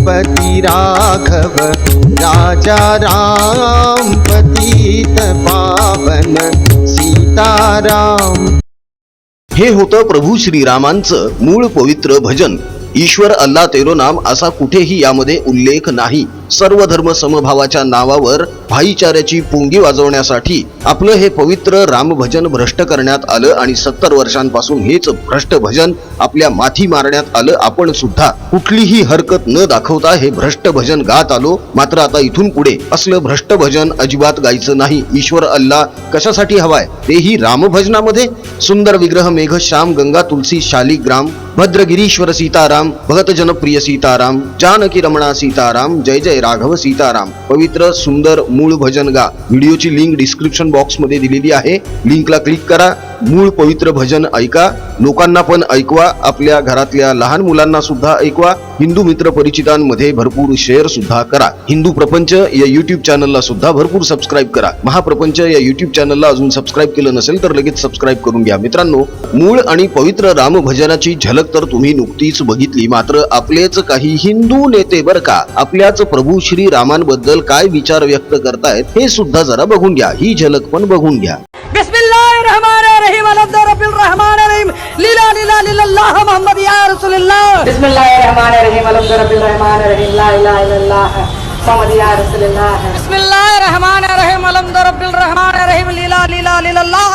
रघुपति राघव राजा राम पतित पावन सीताराम। हे होतं प्रभू श्रीरामांचं मूळ पवित्र भजन. ईश्वर अल्ला तेरो नाम असा कुठेही यामध्ये उल्लेख नाही. सर्व धर्म समभावाच्या नावावर भाईचाऱ्याची पुंगी वाजवण्यासाठी आपलं हे पवित्र रामभजन भ्रष्ट करण्यात आलं आणि सत्तर वर्षांपासून हेच भ्रष्ट भजन आपल्या माथी मारण्यात आलं. आपण सुद्धा कुठलीही हरकत न दाखवता हे भ्रष्ट भजन गात आलो. मात्र आता इथून पुढे असलं भ्रष्ट भजन अजिबात गायचं नाही. ईश्वर अल्ला कशासाठी हवाय? तेही रामभजनामध्ये? सुंदर विग्रह मेघ श्याम गंगा तुलसी शालिग्राम भद्रगिरीश्वर सीताराम भगत जनप्रिय सीताराम जानकी रमणा सीताराम जय जय राघव सीताराम. पवित्र सुंदर मूळ भजन गा. व्हिडिओची लिंक डिस्क्रिप्शन बॉक्समध्ये दिलेली आहे. लिंकला क्लिक करा. मूळ पवित्र भजन ऐका. लोकांना पण ऐकवा. आपल्या घरातल्या लहान मुलांना सुद्धा ऐकवा. हिंदू मित्र परिचितांमध्ये भरपूर शेअर सुद्धा करा. हिंदू प्रपंच या युट्यूब चॅनलला सुद्धा भरपूर सबस्क्राईब करा. महाप्रपंच या युट्यूब चॅनलला अजून सबस्क्राईब केलं नसेल तर लगेच सबस्क्राईब करून घ्या. मित्रांनो मूळ आणि पवित्र रामभजनाची झलक तर तुम्ही नुकतीच बघितली. मात्र आपलेच काही हिंदू नेते बर का आपल्याच प्रभू श्री रामांबद्दल काय विचार व्यक्त करतायत हे सुद्धा जरा बघून घ्या. ही झलक पण बघून घ्या. بسم الله الرحمن الرحيم الحمد رب الرحمن الرحيم للا للا للا الله محمد يا رسول الله بسم الله الرحمن الرحيم الحمد رب الرحمن الرحيم لا اله الا الله محمد يا رسول الله بسم الله الرحمن الرحيم الحمد رب الرحمن الرحيم للا للا للا الله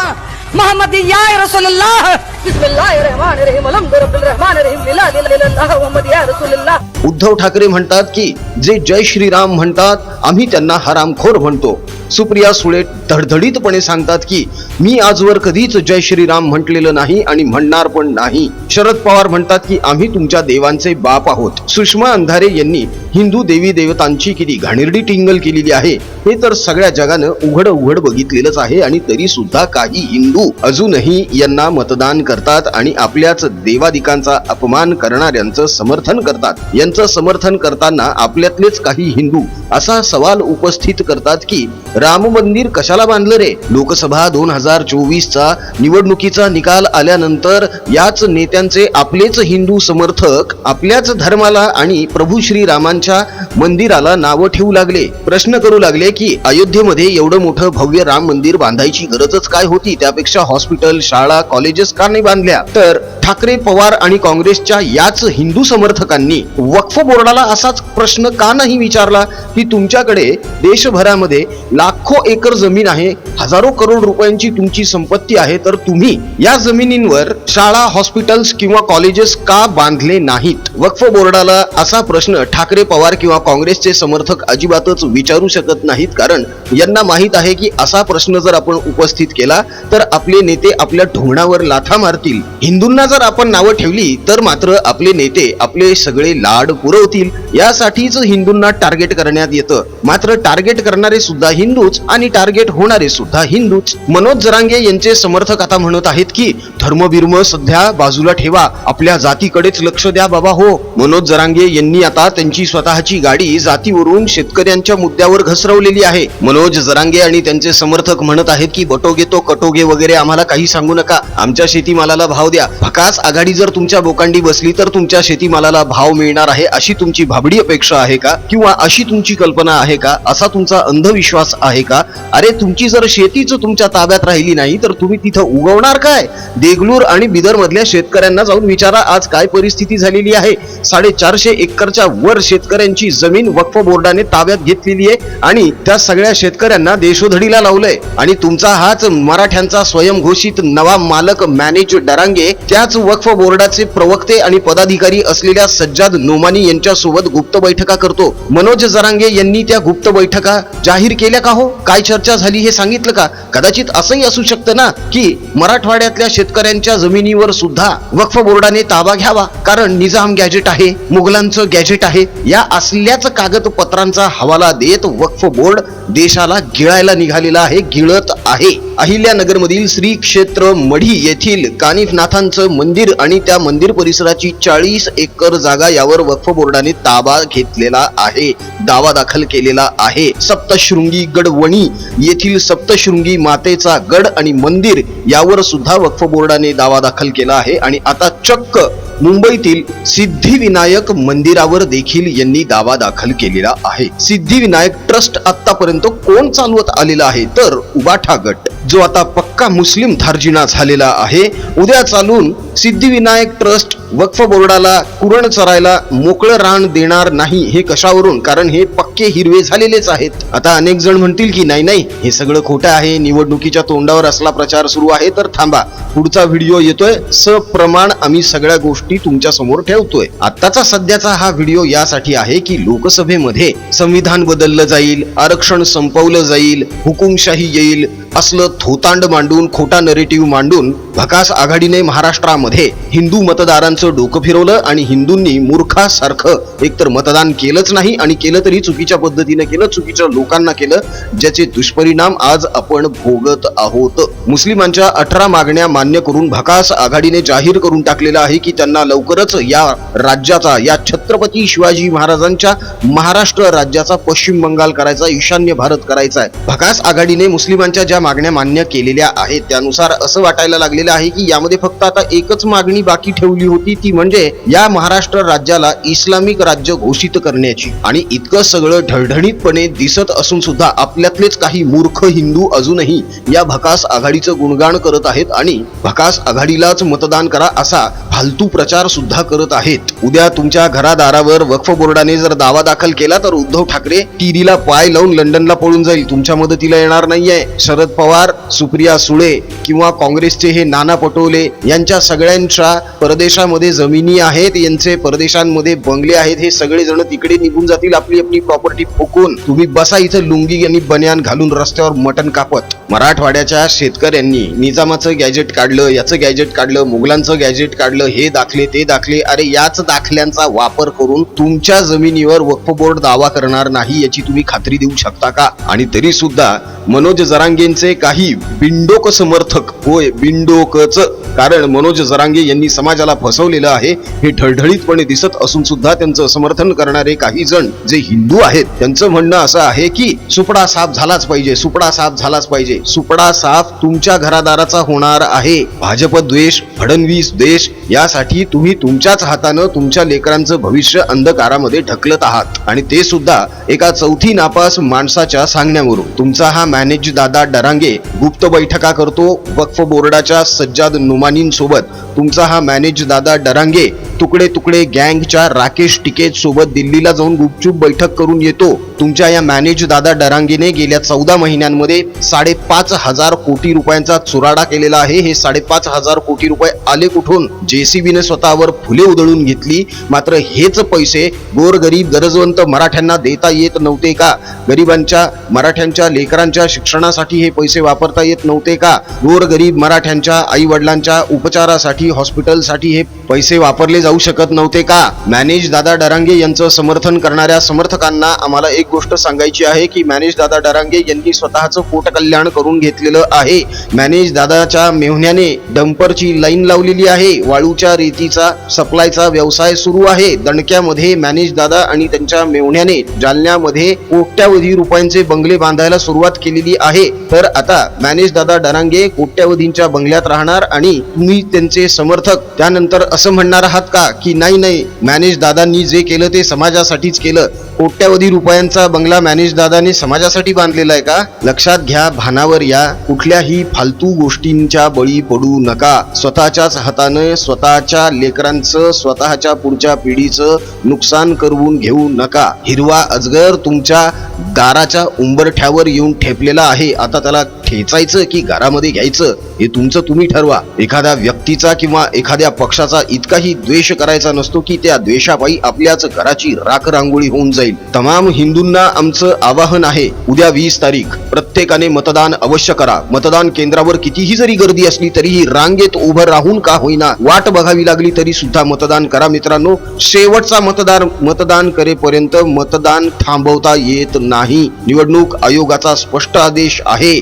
محمد يا رسول الله بسم الله الرحمن الرحيم الحمد رب الرحمن الرحيم للا للا للا الله محمد يا رسول الله उद्धव ठाकरे म्हणतात की जे जय श्रीराम म्हणतात आम्ही त्यांना हरामखोर म्हणतो. सुप्रिया सुळे धडधडीतपणे सांगतात की मी आजवर कधीच जय श्रीराम म्हटलेलं नाही आणि म्हणणार पण नाही. शरद पवार म्हणतात की आम्ही तुमच्या देवांचे बाप आहोत. सुषमा अंधारे यांनी हिंदू देवी देवतांची किती घाणेरडी टिंगल केलेली आहे हे तर सगळ्या जगानं उघड उघड बघितलेलंच आहे आणि तरी सुद्धा काही हिंदू अजूनही यांना मतदान करतात आणि आपल्याच देवादिकांचा अपमान करणाऱ्यांचं समर्थन करतात. यांचं समर्थन करताना आपल्यातलेच काही हिंदू असा सवाल उपस्थित करतात की राम मंदिर कशाला बांधलं रे? लोकसभा दोन हजार चोवीसचा निवडणुकीचा निकाल आल्यानंतर याच नेत्यांचे आपलेच हिंदू समर्थक आपल्याच धर्माला आणि प्रभू श्रीरामांच्या मंदिराला नावं ठेवू लागले. प्रश्न करू लागले की अयोध्येमध्ये एवढं मोठं भव्य राम मंदिर बांधायची गरजच काय होती? त्यापेक्षा हॉस्पिटल शाळा कॉलेजेस का नाही बांधल्या? तर ठाकरे पवार आणि काँग्रेसच्या याच हिंदू समर्थकांनी वक्फ बोर्डाला असाच प्रश्न का नाही विचारला की तुमच्याकडे देशभरामध्ये लाखो एकर जमीन आहे हजारो करोड रुपयांची तुमची संपत्ती आहे तर तुम्ही या जमिनींवर शाळा हॉस्पिटल्स किंवा कॉलेजेस का बांधले नाहीत? वक्फ बोर्डाला असा प्रश्न ठाकरे पवार किंवा काँग्रेसचे समर्थक अजिबातच विचारू शकत नाहीत कारण यांना माहीत आहे की असा प्रश्न जर आपण उपस्थित केला तर आपले नेते आपल्या ढोंगणावर लाथा मारतील. हिंदूंना जर जर आपण नावं ठेवली तर मात्र आपले नेते आपले सगळे लाड पुरवतील. यासाठीच हिंदूंना टार्गेट करण्यात येतं. मात्र टार्गेट करणारे सुद्धा हिंदूच आणि टार्गेट होणारे सुद्धा हिंदूच. मनोज जरांगे यांचे समर्थक आता म्हणत आहेत की धर्मबिर्म सध्या बाजूला ठेवा. आपल्या जातीकडेच लक्ष द्या बाबा हो. मनोज जरांगे यांनी आता त्यांची स्वतःची गाडी जातीवरून शेतकऱ्यांच्या मुद्द्यावर घसरवलेली आहे. मनोज जरांगे आणि त्यांचे समर्थक म्हणत आहेत की बटोगे तो कटोगे वगैरे आम्हाला काही सांगू नका. आमच्या शेतीमालाला भाव द्या. त्याच आघाडी जर तुमच्या बोकांडी बसली तर तुमच्या शेतीमालाला भाव मिळणार आहे अशी तुमची भाबडी अपेक्षा आहे का? किंवा अशी तुमची कल्पना आहे का? असा तुमचा अंधविश्वास आहे का? अरे तुमची जर शेतीच तुमच्या ताब्यात राहिली नाही तर तुम्ही तिथं उगवणार काय? देगलूर आणि बिदर मधल्या शेतकऱ्यांना जाऊन विचारा आज काय परिस्थिती झालेली आहे? साडेचारशे एकरच्या वर शेतकऱ्यांची जमीन वक्फ बोर्डाने ताब्यात घेतलेली आहे आणि त्या सगळ्या शेतकऱ्यांना देशोधडीला लावलंय. आणि तुमचा हाच मराठ्यांचा स्वयंघोषित नवा मालक मॅनेज डरांगे त्याच वक्फ बोर्डाचे प्रवक्ते आणि पदाधिकारी असलेल्या सज्जाद नोमानी यांच्यासोबत गुप्त बैठका करतो. मनोज जरांगे यांनी त्या गुप्त बैठका जाहीर केल्या का हो? काय चर्चा झाली हे सांगितलं का? कदाचित असंही असू शकतं ना की मराठवाड्यातल्या शेतकऱ्यांच्या जमिनीवर सुद्धा वक्फ बोर्डाने ताबा घ्यावा? कारण निजाम गॅजेट आहे मुघलांचं गॅजेट आहे या असल्याच कागदपत्रांचा हवाला देत वक्फ बोर्ड देशाला गिळायला निघालेला आहे गिळत आहे. अहिल्यानगरमधील श्री क्षेत्र मढी येथील कानिफनाथांचं मंदिर आणि त्या मंदिर परिसराची चाळीस एकर जागा यावर वक्फ बोर्डाने ताबा घेतलेला आहे. दावा दाखल केलेला आहे. सप्तशृंगी गडवणी येथील सप्तशृंगी मातेचा गड आणि मंदिर यावर सुद्धा वक्फ बोर्डाने दावा दाखल केला आहे आणि आता चक्क मुंबईतील सिद्धिविनायक मंदिरावर देखील यांनी दावा दाखल केलेला आहे. सिद्धिविनायक ट्रस्ट आतापर्यंत कोण चालवत आलेला आहे? तर उबाठा गट जो आता पक्का मुस्लिम धार्जिना झालेला आहे उद्या चालून सिद्धिविनायक ट्रस्ट वक्फ बोर्डाला कुरण चरायला मोकळं रान देणार नाही हे कशावरून? कारण हे पक्के हिरवे झालेलेच आहेत. आता अनेक जण म्हणतील की नाही नाही हे सगळं खोटं आहे. निवडणुकीच्या तोंडावर असला प्रचार सुरू आहे तर थांबा. पुढचा व्हिडिओ येतोय. सप्रमाण आम्ही सगळ्या गोष्टी तुमच्यासमोर ठेवतोय. आत्ताचा सध्याचा हा व्हिडिओ यासाठी आहे की लोकसभेमध्ये संविधान बदललं जाईल आरक्षण संपवलं जाईल हुकुमशाही येईल असलं थोतांड मांडून खोटा नरेटिव्ह मांडून भकास आघाडीने महाराष्ट्रामध्ये हिंदू मतदारांचं डोकं फिरवलं आणि हिंदूंनी मूर्खासारखं एकतर मतदान केलंच नाही आणि केलं तरी चुकीच्या पद्धतीने केलं चुकीच्या लोकांना केलं ज्याचे दुष्परिणाम आज आपण भोगत आहोत. मुस्लिमांच्या अठरा मागण्या मान्य करून भकास आघाडीने जाहीर करून टाकलेलं आहे की त्यांना लवकरच या राज्याचा या छत्रपती शिवाजी महाराजांच्या महाराष्ट्र राज्याचा पश्चिम बंगाल करायचा ईशान्य भारत करायचा आहे. भकास आघाडीने मुस्लिमांच्या ज्या मागण्या मान्य केलेल्या आहेत त्यानुसार असं वाटायला लागलेलं आहे की यामध्ये फक्त आता एकच मागणी बाकी ठेवली होती ती म्हणजे या महाराष्ट्र राज्याला इस्लामिक राज्य घोषित करण्याची. आणि इतकं सगळं ढळढणीतपणे दिसत असून सुद्धा आपल्यातलेच काही मूर्ख हिंदू अजूनही या भकास आघाडीचं गुणगान करत आहेत आणि भकास आघाडीलाच मतदान करा असा फालतू प्रश्न प्रचार सुद्धा करत आहेत. उद्या तुमच्या घरादारावर वक्फ बोर्डाने जर दावा दाखल केला तर उद्धव ठाकरे टीडीला पाय लावून लंडनला पळून जाईल. तुमच्या मदतीला येणार नाहीये. शरद पवार सुप्रिया सुळे किंवा काँग्रेसचे हे नाना पटोले यांच्या सगळ्यांच्या परदेशामध्ये जमिनी आहेत यांचे परदेशांमध्ये बंगले आहेत हे सगळेजण तिकडे निघून जातील आपली आपली प्रॉपर्टी फुकून. तुम्ही बसा इथं लुंगी आणि बनियान घालून रस्त्यावर मटण कापत. मराठवाड्याच्या शेतकऱ्यांनी निजामाचं गॅजेट काढलं याचं गॅजेट काढलं मुघलांचं गॅजेट काढलं हे दाखल ते दाखले. अरे याच दाखल्यांचा वापर करून तुमच्या जमिनीवर वक्फ बोर्ड दावा करणार नाही याची तुम्ही खात्री देऊ शकता का? आणि तरी सुद्धा मनोज जरांगेंचे काही बिंडोक समर्थक होय बिंडोकच. कारण मनोज जरांगे यांनी समाजाला फसवलेलं आहे हे ढळढळीतपणे दिसत असून सुद्धा त्यांचं समर्थन करणारे काही जण जे हिंदू आहेत त्यांचं म्हणणं असं आहे की सुपडा साफ झालाच पाहिजे सुपडा साफ झालाच पाहिजे. सुपडा साफ तुमच्या घरादाराचा होणार आहे. भाजप द्वेष फडणवीस द्वेष यासाठी तुम्ही तुमच्याच हातानं तुमच्या लेकरांचं भविष्य अंधकारामध्ये ढकलत आहात. आणि ते सुद्धा एका चौथी नापास माणसाच्या सांगण्यावरून. तुमचा हा मॅनेज दादा डरांगे गुप्त बैठका करतो वक्फ बोर्डाच्या सज्जाद नुमानींसोबत. तुमचा हा मॅनेज दादा डरांगे तुकडे तुकडे गँगच्या राकेश टिकेत सोबत दिल्लीला जाऊन गुपचूप बैठक करून येतो. तुमच्या या मॅनेज दादा डरांगेने गेल्या चौदा महिन्यांमध्ये साडेपाच हजार कोटी रुपयांचा चुराडा केलेला आहे. हे साडेपाच हजार कोटी रुपये आले कुठून? जेसीबीने स्वतःवर फुले उधळून घेतली. मात्र हेच पैसे गोरगरीब गरजवंत मराठ्यांना देता येत नव्हते का? गरिबांच्या मराठ्यांच्या लेकरांच्या शिक्षणासाठी हे पैसे वापरता येत नव्हते का? गोरगरीब मराठ्यांच्या आई वडिलांच्या उपचारासाठी हॉस्पिटलसाठी हे पैसे वापरले जाऊ शकत नव्हते का? मॅनेज दादा डरांगे यांचं समर्थन करणाऱ्या समर्थकांना आम्हाला एक गोष्ट सांगायची आहे की मॅनेज दादा डरांगे यांनी स्वतःचं पोटकल्याण करून घेतलेलं आहे. मॅनेज दादाच्या मेहण्याने डंपरची लाईन लावलेली आहे. वाळूच्या रेतीचा सप्लायचा व्यवसाय सुरू आहे. दणक्यामध्ये मॅनेज दादा आणि त्यांच्या मेहण्याने जालन्यामध्ये कोट्यावधी रुपयांचे बंगले बांधायला सुरुवात केलेली आहे. तर आता मॅनेज दादा डरांगे कोट्यावधींच्या बंगल्यात राहणार आणि तुम्ही त्यांचे समर्थक. त्यानंतर असं म्हणणार आहात का? की नाही नाही. मॅनेज दादांनी जे केलं ते समाजासाठीच केलं. कोट्यावधी रुपयांचा बंगला मॅनेज दादाने समाजासाठी बांधलेला आहे का? लक्षात घ्या भानावर या. कुठल्याही फालतू गोष्टींच्या बळी पडू नका. स्वतःच्याच हाताने स्वतःच्या लेकरांचं स्वतःच्या पुढच्या पिढीचं नुकसान करवून घेऊ नका. हिरवा अजगर तुमच्या दाराच्या उंबरठ्यावर येऊन ठेपलेला आहे. आता त्याला खेचायचं की घरामध्ये घ्यायचं हे तुमचं तुम्ही ठरवा. एखाद्या व्यक्तीचा किंवा एखाद्या पक्षाचा इतकाही द्वेष करायचा नसतो की त्या द्वेषापायी आपल्याच घराची राख रांगोळी होऊन जाईल. तमाम हिंदूंना आमचं आवाहन आहे उद्या वीस तारीख. प्रत्येकाने मतदान अवश्य करा. मतदान केंद्रावर कितीही जरी गर्दी असली तरीही रांगेत उभं राहून का होईना वाट बघावी लागली तरी सुद्धा मतदान करा मित्रांनो. शेवटचा मतदार मतदान करेपर्यंत मतदान थांबवता येत नाही. निवडणूक आयोगाचा स्पष्ट आदेश आहे.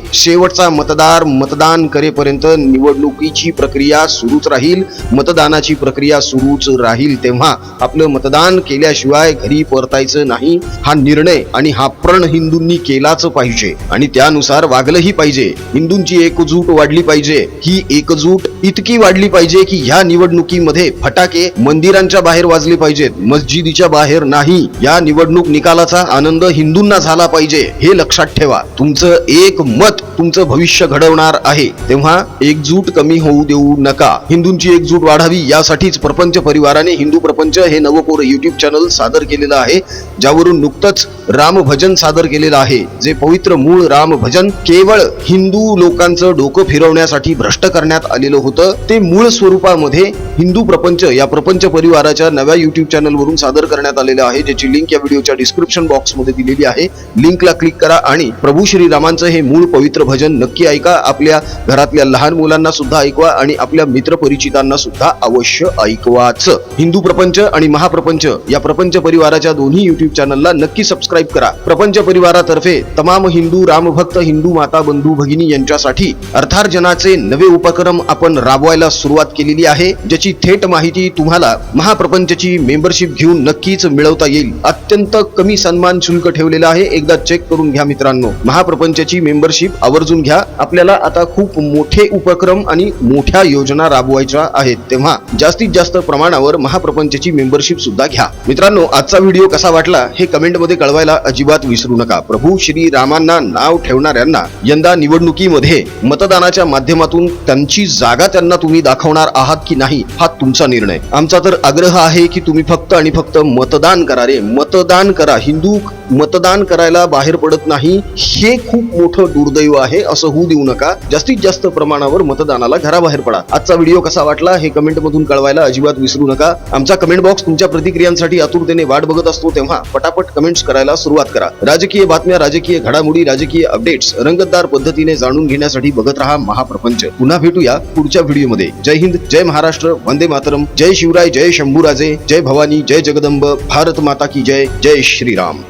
शेवटचा मतदार मतदान करेपर्यंत निवडणुकीची प्रक्रिया सुरूच राहील. मतदानाची प्रक्रिया सुरूच राहील तेव्हा आपलं मतदान केल्याशिवाय घरी परतायचं नाही. हा निर्णय आणि हा प्रण हिंदूंनी केलाच पाहिजे. आणि त्यानुसार वागलंही पाहिजे. हिंदूंची एकजूट वाढली पाहिजे. ही एकजूट इतकी वाढली पाहिजे की ह्या निवडणुकीमध्ये फटाके मंदिरांच्या बाहेर वाजले पाहिजेत. मस्जिदीच्या बाहेर नाही. या निवडणूक निकालाचा आनंद हिंदूंना झाला पाहिजे. हे लक्षात ठेवा. तुमचं एक मत तुमचं भविष्य घडवणार आहे. तेव्हा एकजूट कमी होऊ देऊ नका. हिंदूंची एकजूट वाढावी यासाठीच प्रपंच परिवाराने हिंदू प्रपंच हे नवकोर युट्यूब चॅनल सादर केलेलं आहे ज्यावरून नुकतंच रामभजन सादर केलेलं आहे जे पवित्र मूळ राम भजन केवळ हिंदू लोकांचं डोकं फिरवण्यासाठी भ्रष्ट करण्यात आलेलं होतं. ते मूळ स्वरूपामध्ये हिंदू प्रपंच या प्रपंच परिवाराच्या नव्या युट्यूब चॅनल वरून सादर करण्यात आलेलं आहे ज्याची लिंक या व्हिडिओच्या डिस्क्रिप्शन बॉक्समध्ये दिलेली आहे. लिंकला क्लिक करा आणि प्रभू श्रीरामांचं हे मूळ पवित्र भजन नक्की ऐका. आपल्या घरातल्या लहान मुलांना सुद्धा ऐकवा आणि आपल्या मित्र परिचितांना सुद्धा अवश्य ऐकवाच. हिंदू प्रपंच आणि महाप्रपंच या प्रपंच परिवाराच्या दोन्ही युट्यूब चॅनलला नक्की सबस्क्राईब करा. प्रपंच परिवारातर्फे तमाम हिंदू रामभक्त हिंदू माता बंधू भगिनी यांच्यासाठी अर्थार्जनाचे नवे उपक्रम आपण राबवायला सुरुवात केलेली आहे ज्याची थेट माहिती तुम्हाला महाप्रपंचची मेंबरशिप घेऊन नक्कीच मिळवता येईल. अत्यंत कमी सन्मान शुल्क ठेवलेलं आहे. एकदा चेक करून घ्या मित्रांनो. महाप्रपंचची मेंबरशिप आवर्जून घ्या. आपल्याला आता खूप मोठे उपक्रम आणि मोठ्या योजना राबवायच्या आहेत. तेव्हा जास्तीत जास्त प्रमाणावर महाप्रपंचची मेंबरशिप सुद्धा घ्या. मित्रांनो आजचा व्हिडिओ कसा वाटला हे कमेंटमध्ये कळवायला अजिबात विसरू नका. प्रभू श्री रामांना नाव ठेवणाऱ्यांना यंदा निवडणुकीमध्ये मतदानाच्या माध्यमातून त्यांची जागा त्यांना तुम्ही दाखवणार आहात की नाही हा तुमचा निर्णय. आमचा तर आग्रह आहे की तुम्ही फक्त आणि फक्त मतदान करा रे. मतदान करा. हिंदू मतदान करायला बाहेर पडत नाही. हे खूप मोठं दुर्दैव आहे असं होऊ देऊ नका. जास्तीत जास्त प्रमाणावर मतदानाला घराबाहेर पडा. आजचा व्हिडिओ कसा वाटला हे कमेंट मधून कळवायला अजिबात विसरू नका. आमचा कमेंट बॉक्स तुमच्या प्रतिक्रियांसाठी आतुरतेने वाट बघत असतो तेव्हा पटापट कमेंट्स करायला सुरुवात करा. राजकीय बातम्या राजकीय घडामोडी राजकीय अपडेट्स रंगतदार पद्धतीने जाणून घेण्यासाठी बघत राहा महाप्रपंच. पुन्हा भेटूया पुढच्या व्हिडिओमध्ये जय हिंद जय महाराष्ट्र वंदे मातरम. जय शिवराय जय शंभूराजे जय भवानी जय जगदंब भारत माता की जय जय श्रीराम.